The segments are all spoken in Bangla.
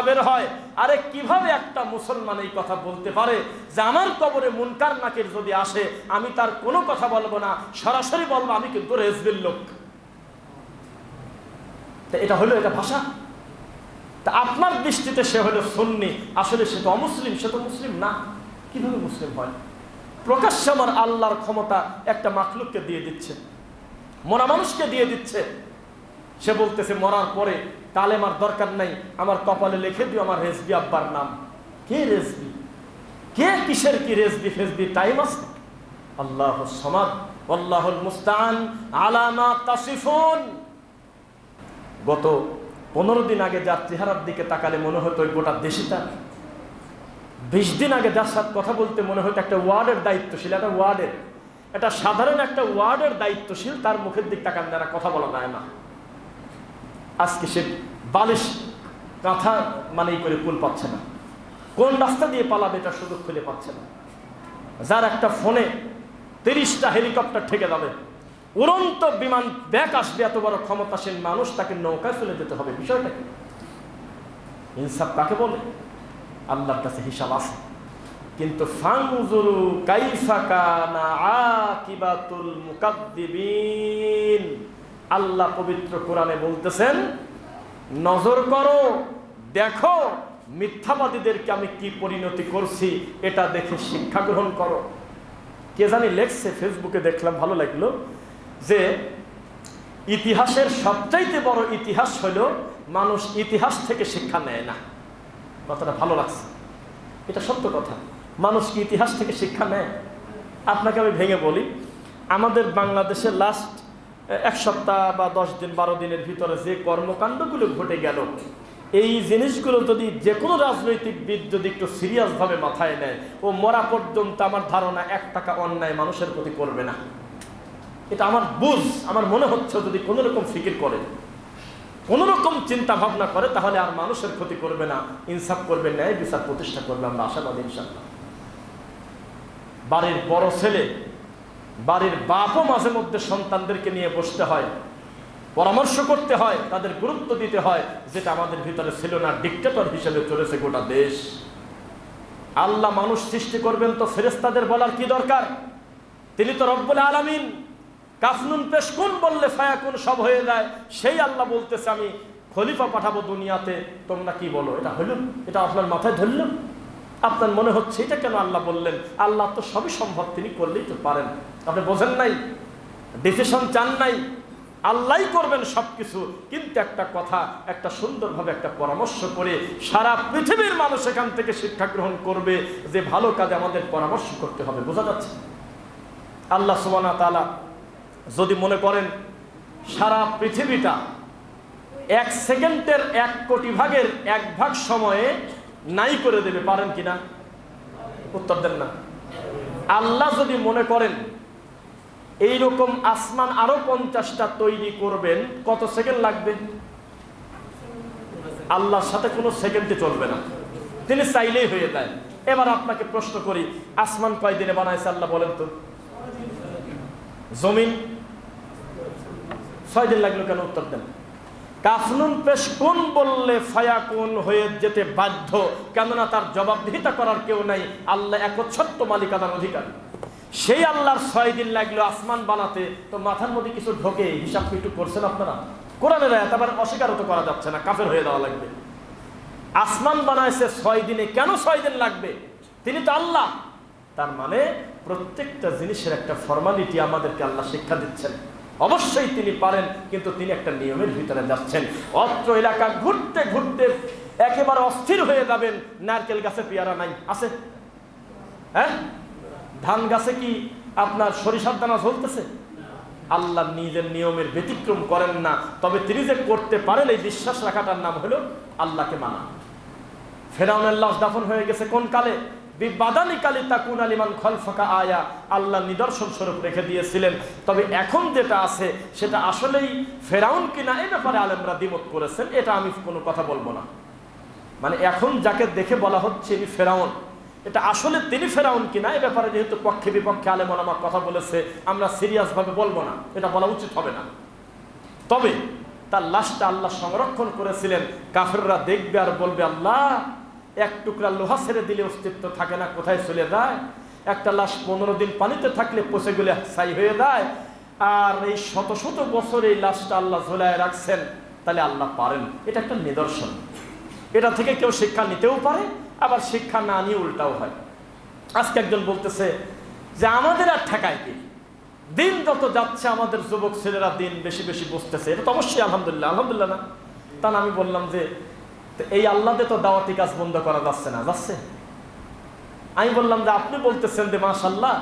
কান্না বের হয়, আরে কীভাবে একটা মুসলমান এই কথা বলতে পারে? যে আমার কবরে মুনকার নাকির যদি আসে, আমি তার কোনো কথা বলব না, সরাসরি বলব, আমি কিন্তু রেজবির লোক। তা এটা হলো এটা ভাষা? তা আপনার দৃষ্টিতে সে হলো সুন্নি, আসলে সে তো অমুসলিম, সে তো মুসলিম না। কীভাবে মুসলিম হয়? প্রকাশ্যে আমার আল্লাহর ক্ষমতা একটা মাখলুককে দিয়ে দিচ্ছে, মরা মানুষকে দিয়ে দিচ্ছে। সে বলতেছে, মরার পরে কালেমার দরকার নাই, আমার কপালে লিখে দিও আমার রেজবি আব্বার নাম। কে রেজবি? কে কিসের কি রেজবি ফেজবি? টাইম আছে? আল্লাহ সমাদ, আল্লাহুল মুস্তান আলামা তাসিফুন। গত পনেরো দিন আগে যার চেহারার দিকে তাকালে মনে হতো গোটা দেশে তার। বিশ দিন আগে যার সাথে কথা বলতে মনে হতো একটা ওয়ার্ডের দায়িত্বশীল, একটা ওয়ার্ডের। একটা সাধারণ একটা ওয়ার্ডের দায়িত্বশীল, তার মুখের দিক তাকান দ্বারা কথা বলা যায় না। আজকে সে বালিশ কাঁথা মানেই করে কুল পাচ্ছে না। কোন রাস্তা দিয়ে পালাবে এটা সুযোগ খুলে পাচ্ছে না। যার একটা ফোনে তিরিশটা হেলিকপ্টার ঠেকে যাবে। উড়ন্ত বিমান ব্যাক আসবে, এত বড় ক্ষমতাসীন মানুষ, তাকে নৌকায় চলে যেতে হবে। বিষয়টা কি? ইনসাফ কাকে বলে? আল্লাহর কাছে হিসাব আছে। কিন্তু ফাংজুরু কাইফা কানা আকিবাতুল মুকাদ্দিবিন। আল্লাহ পবিত্র কোরআনে বলতেছেন, নজর করো, দেখো মিথ্যাবাদীদেরকে আমি কি পরিণতি করছি, এটা দেখে শিক্ষা গ্রহণ করো। কে জানি লেখছে ফেসবুকে দেখলাম, ভালো লাগল, যে ইতিহাসের সবচাইতে বড় ইতিহাস হলো, মানুষ ইতিহাস থেকে শিক্ষা নেয় না। কথাটা ভালো লাগছে। এটা সত্য কথা। মানুষ কি ইতিহাস থেকে শিক্ষা নেয়? আপনাকে আমি ভেঙে বলি, আমাদের বাংলাদেশে লাস্ট এক সপ্তাহ বা দশ দিন, বারো দিনের ভিতরে যে কর্মকাণ্ডগুলো ঘটে গেল, এই জিনিসগুলো যদি যে কোনো রাজনৈতিকবিদ যদি একটু সিরিয়াসভাবে মাথায় নেয়, ও মরা পর্যন্ত আমার ধারণা এক টাকা অন্যায় মানুষের প্রতি করবে না। এটা আমার বুঝ, আমার মনে হচ্ছে যদি কোনো রকম ফিকির করে, কোনো রকম চিন্তা ভাবনা করে, তাহলে আর মানুষের ক্ষতি করবে না, ইনসাফ করবে, ন্যায় বিচার প্রতিষ্ঠা করবে আমরা আশাবাদী ইনশাল্লাহ বাড়ির বড় ছেলে বাড়ির বাপও মাঝে মধ্যে সন্তানদেরকে নিয়ে বসতে হয়, পরামর্শ করতে হয়, তাদের গুরুত্ব দিতে হয়, যেটা আমাদের ভিতরে ছিল না ডিক্টেটর হিসেবে চলেছে গোটা দেশ। আল্লাহ মানুষ সৃষ্টি করবেন তো ফেরেস্তাদের বলার কি দরকার? তিনি তো রব্বুল আলামিন। কাফনুন পেশ কোন বললে ফায়াকুন সব হয়ে যায়। সেই আল্লাহ বলতেছে, আমি খলিফা পাঠাবো দুনিয়াতে, তোমরা কি বলো? এটা হইল এটা আপনার মাথায় ধরল আপনার মনে হচ্ছে, এটা কেন আল্লাহ বললেন? আল্লাহ তো সবই সম্ভব, তিনি করলেই তো পারেন। আপনি বোঝেন নাই? ডিসিশন চান নাই? আল্লাহ করবেন সব কিছু কিন্তু একটা কথা, একটা সুন্দরভাবে একটা পরামর্শ করে সারা পৃথিবীর মানুষ এখান থেকে শিক্ষা গ্রহণ করবে যে ভালো কাজে আমাদের পরামর্শ করতে হবে। বোঝা যাচ্ছে? আল্লাহ সুবানা তালা যদি মনে করেন, সারা পৃথিবীটা এক সেকেন্ডের এক কোটি ভাগের এক ভাগ সময়ে নাই করে দেবে, পারেন কিনা? উত্তর দেন না। আল্লাহ যদি মনে করেন এই রকম আসমান আরও পঞ্চাশটা তৈরি করবেন, কত সেকেন্ড লাগবে? আল্লাহর সাথে কোনো সেকেন্ডে চলবে না। তিনি চাইলেই হয়ে যায়। এবার আপনাকে প্রশ্ন করি, আসমান কয় দিনে বানাইছে আল্লাহ বলেন তো? জমিন? ছয় দিন লাগল কেন? উত্তর দেন। কাফনুন পেশ কোন বললে ফায়াকুন হয়ে যেতে বাধ্য? কেননা তার জবাবদিহিতা করার কেউ নাই। আল্লাহ একচ্ছত্ব মালিকানার অধিকারী। সেই আল্লাহর ছয় দিন লাগল আসমান বানাতে। তো মাথার মধ্যে কিছু ঢোকে, হিসাব একটু করছেন আপনারা? কোরআনের আয়াত আবার অস্বীকারও তো করা যাচ্ছে না, কাফের হয়ে দেওয়া লাগবে। আসমান বানাইছে ছয় দিনে, কেন ছয় দিন লাগবে? তিনি তো আল্লাহ। তার মানে প্রত্যেকটা জিনিসের একটা ফর্মালিটি আমাদেরকে আল্লাহ শিক্ষা দিচ্ছেন। অবশ্যই তিনি পারেন, কিন্তু তিনি একটা নিয়মের ভিতরে যাচ্ছেন। অত্র এলাকা ঘুরতে ঘুরতে একেবারে অস্থির হয়ে যাবেন। নারকেল গাছে পেয়ারা নাই, আছে? হ্যাঁ? ধান গাছে কি আপনার সরিষার দানা ঝলতেছে? আল্লাহ নিজের নিয়মের ব্যতিক্রম করেন না। তবে তিনি যে করতে পারেন, এই বিশ্বাস রাখাটার নাম হলো আল্লাহকে মানা। ফেরাউনের লাশ দাফন হয়ে গেছে কোন কালে? বিবাদানি কালি তাকুন আলিমান খলফাকা আয়া, আল্লাহ নিদর্শন স্বরূপ রেখে দিয়েছিলেন। তবে এখন যেটা আছে, সেটা আসলেই ফেরাউন কিনা এই ব্যাপারে আলেমরা দ্বিমত করেছেন, এটা আমি কোনো কথা বলব না। মানে এখন যাকে দেখে বলা হচ্ছে ইনি ফেরাউন, এটা আসলে তিনি ফেরাউন কিনা এ ব্যাপারে যেহেতু পক্ষে বিপক্ষে আলেম আমার কথা বলেছে, আমরা সিরিয়াসভাবে বলব না, এটা বলা উচিত হবে না। তবে তার লাশটা আল্লাহ সংরক্ষণ করেছিলেন, কাফেররা দেখবে আর বলবে, আল্লাহ এক টুকরা লোহা ছেড়ে দিলে অস্তিত্ব থাকে না, কোথায় চলে যায়? একটা লাশ পনেরো দিন পানিতে থাকলে পচে গেলে ছাই হয়ে যায়। আর এই শত শত বছর এই লাশটা আল্লাহ ঝোলায় রাখছেন, তাহলে আল্লাহ পারেন। এটা একটা নিদর্শন। এটা থেকে কেউ শিক্ষা নিতেও পারে, আবার শিক্ষা না নিয়ে উল্টাও হয়। আজকে একজন বলতেছে যে, আমাদের আর ঠেকায় কি? দিন যত যাচ্ছে, আমাদের যুবক ছেলেরা দিন বেশি বেশি বসতেছে। এটা তো অবশ্যই আলহামদুলিল্লাহ আলহামদুলিল্লাহ না। তা আমি বললাম যে এই আল্লাহতে তো দাওয়াতি কাজ বন্ধ করা যাচ্ছে না, যাচ্ছে। আমি বললাম যে আপনি বলতেছেন যে মাশাল্লাহ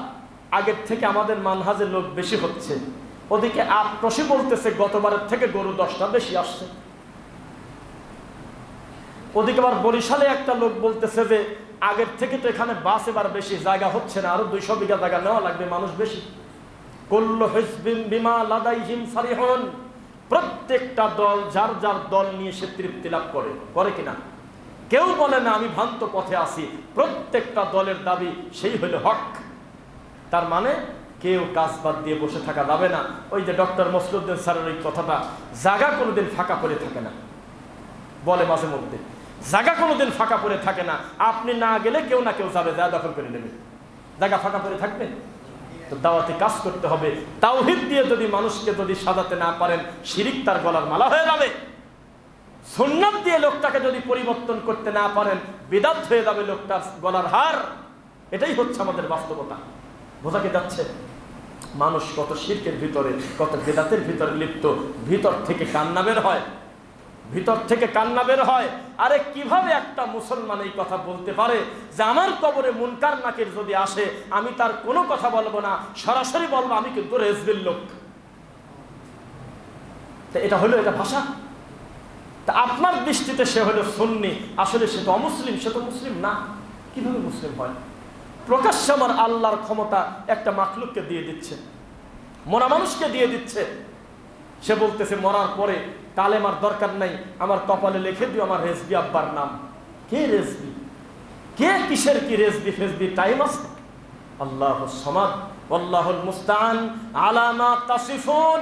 আগের থেকে আমাদের মানহাজের লোক বেশি হচ্ছে। ওদিকে আক্রোশে বলতেছে গতবারের থেকে গরু দশটা বেশি আসছে। ওদিকে আবার বরিশালে একটা লোক বলতেছে যে আগের থেকে তো এখানে বাস এবার বেশি, জায়গা হচ্ছে না, আরও দুইশো বিঘা জায়গা নেওয়া লাগবে মানুষ বেশি। কল্ল হিজবিন বিমা লাদাইহিম ফারিহন প্রত্যেকটা দল, যার যার দল নিয়ে সে তৃপ্তি লাভ করে করে কিনা? কেউ বলে না, আমি ভ্রান্ত পথে আসি প্রত্যেকটা দলের দাবি সেই হলো হক। তার মানে কেউ কাজ বাদ দিয়ে বসে থাকা যাবে না। ওই যে ডক্টর মসলুদ্দিন স্যারের ওই কথাটা জায়গা কোনোদিন ফাঁকা করে থাকে না। বলে মাঝে মধ্যে জায়গা কোনোদিন ফাঁকা পড়ে থাকে না। আপনি না গেলে কেউ না কেউ যাবে, জায়গা দখল করে নেবে। জায়গা ফাঁকা পড়ে থাকবে? তো দাওয়াতে কাজ করতে হবে। তাওহিদ দিয়ে যদি মানুষকে যদি সাজাতে না পারেন, শিরিক তার গলার মালা হয়ে যাবে। সুন্নাত দিয়ে লোকটাকে যদি পরিবর্তন করতে না পারেন, বিদাত হয়ে যাবে লোকটার গলার হার। এটাই হচ্ছে আমাদের বাস্তবতা। বোঝা কি যাচ্ছে? মানুষ কত শিরকের ভিতরে, কত বেদাতের ভিতরে লিপ্ত, ভিতর থেকে কান্না বের হয়। ভিতর থেকে কান্না বের হয়। আরে কীভাবে একটা মুসলমান এই কথা বলতে পারে? যে আমার কবরে মুনকার নাকির যদি আসে, আমি তার কোনো কথা বলব না। সরাসরি বলব, আমি কিন্তু রেজবির লোক। এটা হলো এটা ভাষা? তা আপনার দৃষ্টিতে সে হলো সুন্নি। আসলে সে তো অমুসলিম, সে তো মুসলিম না। কীভাবে মুসলিম হয়? প্রকাশ্যে আমার আল্লাহর ক্ষমতা একটা মাখলুককে দিয়ে দিচ্ছে। মরা মানুষকে দিয়ে দিচ্ছে। সে বলতেছে, মরার পরে কালেমার দরকার নাই, আমার কপালে লিখে দিও আমার রেসবি আব্বার নাম। কে রেসবি কে কিসের কি রেসবি ফেসবি টাইম আছে? আল্লাহ সমাদ আল্লাহুল মুস্তান আলামা তাসিফুন।